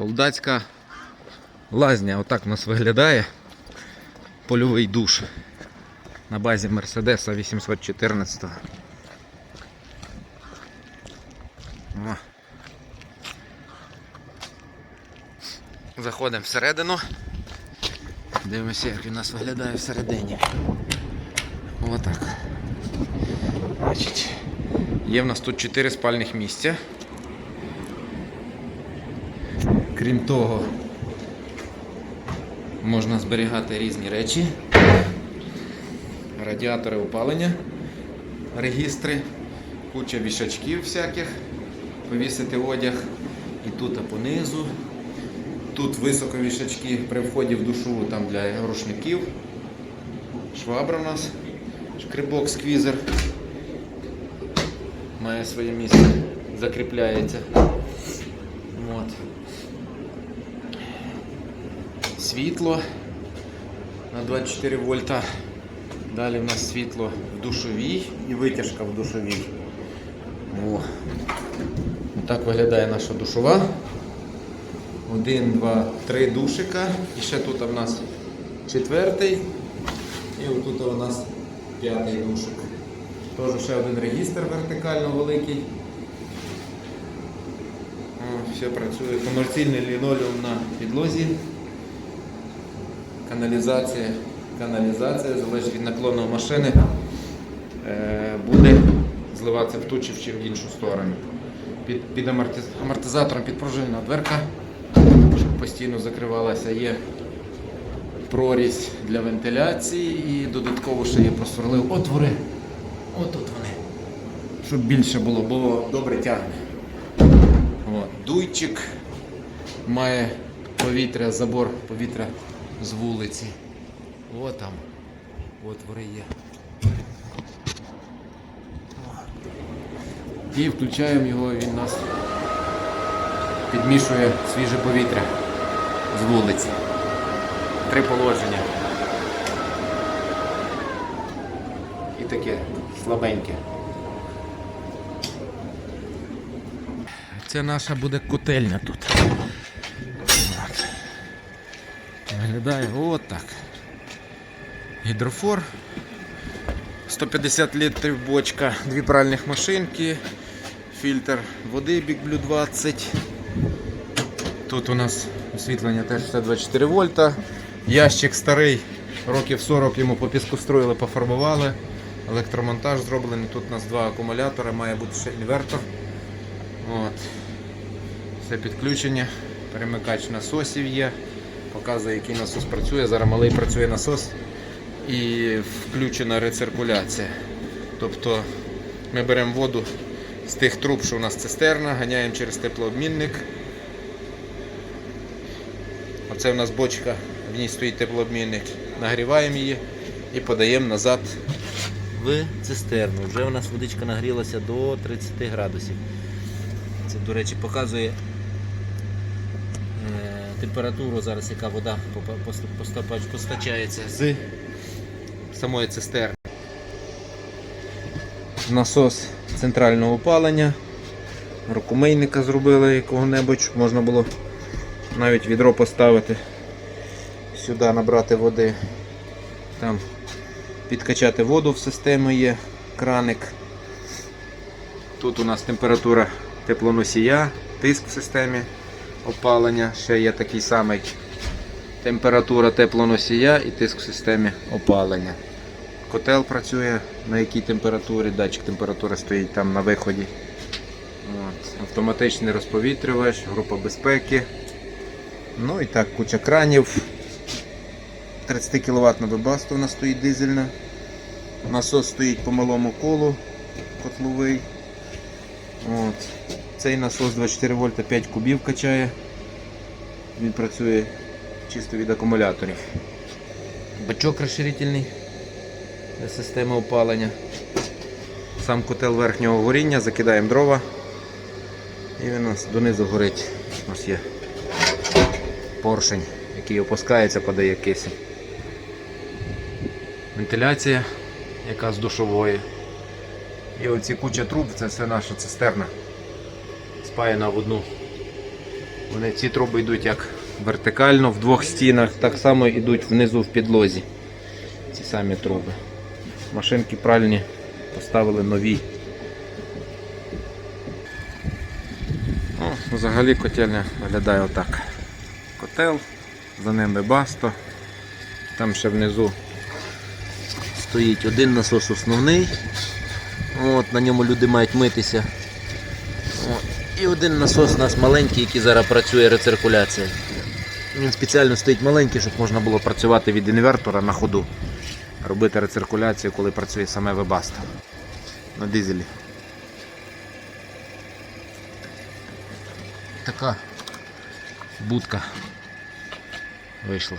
Солдатська лазня, отак у нас виглядає. Польовий душ на базі Мерседеса 814. О. Заходимо всередину. Дивимося, як він у нас виглядає всередині. Отак. Значить, є в нас тут 4 спальних місця. Крім того, можна зберігати різні речі, радіатори опалення, регістри, куча вішачків всяких, повісити одяг і тут а понизу. Тут високо вішачки при вході в душу там для рушників. Швабра у нас, шкрибок, сквізер. Має своє місце, закріпляється. От. Світло на 24 вольта. Далі в нас світло в душовій і витяжка в душовій. О. Так виглядає наша душова. Один, два, три душика. І ще тут в нас четвертий. І отут у нас п'ятий душик. Теж ще один регістр вертикально великий. О, все працює. Комерційний лінолеум на підлозі. Каналізація. Каналізація залежить від наклону машини. Е, буде зливатися в ту чи в іншу сторону. Під, під амортизатором підпружинена дверка, щоб постійно закривалася. Є прорізь для вентиляції і додатково ще є просверлив отвори. Отут вони. Щоб більше було, бо добре тягне. Дуйчик має повітря, забор повітря з вулиці. О там. Отвори є. І включаємо його, він нас підмішує свіже повітря з вулиці. Три положення. І таке слабеньке. Це наша буде котельня тут. От. Виглядає отак. Гідрофор. 150 літрів бочка, дві пральних машинки, фільтр води Big Blue 20. Тут у нас освітлення теж 124 вольта. Ящик старий, років 40 йому по піску строїли, пофарбували. Електромонтаж зроблений. Тут у нас два акумулятори, має бути ще інвертор. От. Все підключення. Перемикач насосів є. Показує, який насос працює. Зараз малий працює насос і включена рециркуляція. Тобто ми беремо воду з тих труб, що у нас цистерна, ганяємо через теплообмінник. Оце у нас бочка, в ній стоїть теплообмінник. Нагріваємо її і подаємо назад в цистерну. Вже у нас водичка нагрілася до 30 градусів. Це, до речі, показує температуру зараз, яка вода постачається з самої цистерни. Насос центрального опалення. Рукомийника зробили якого-небудь, щоб можна було навіть відро поставити, сюди набрати води. Там підкачати воду в систему є, краник. Тут у нас температура теплоносія, тиск в системі опалення. Ще є такий самий температура теплоносія і тиск в системі опалення. Котел працює на якій температурі, датчик температури стоїть там на виході. От. Автоматичний розповітрювач, група безпеки. Ну і так, куча кранів. 30 кВт вебаста у нас стоїть дизельна. Насос стоїть по малому колу котловий. От. Цей насос 24 вольта 5 кубів качає. Він працює чисто від акумуляторів. Бачок розширительний для системи опалення. Сам котел верхнього горіння, закидаємо дрова і він у нас донизу горить. У нас є поршень, який опускається, подає кисень. Вентиляція, яка з душової. І оці куча труб, це все наша цистерна. Спаяна в одну Вони ці труби йдуть як вертикально в двох стінах, так само йдуть внизу в підлозі. Ці самі труби. Машинки пральні поставили нові. О, взагалі котельня виглядає отак. Котел, за ним вебасто. Там ще внизу стоїть один насос основний. От, на ньому люди мають митися. От. І один насос у нас маленький, який зараз працює рециркуляція. Він спеціально стоїть маленький, щоб можна було працювати від інвертора на ходу. Робити рециркуляцію, коли працює саме вебасто. На дизелі. Така будка вийшла.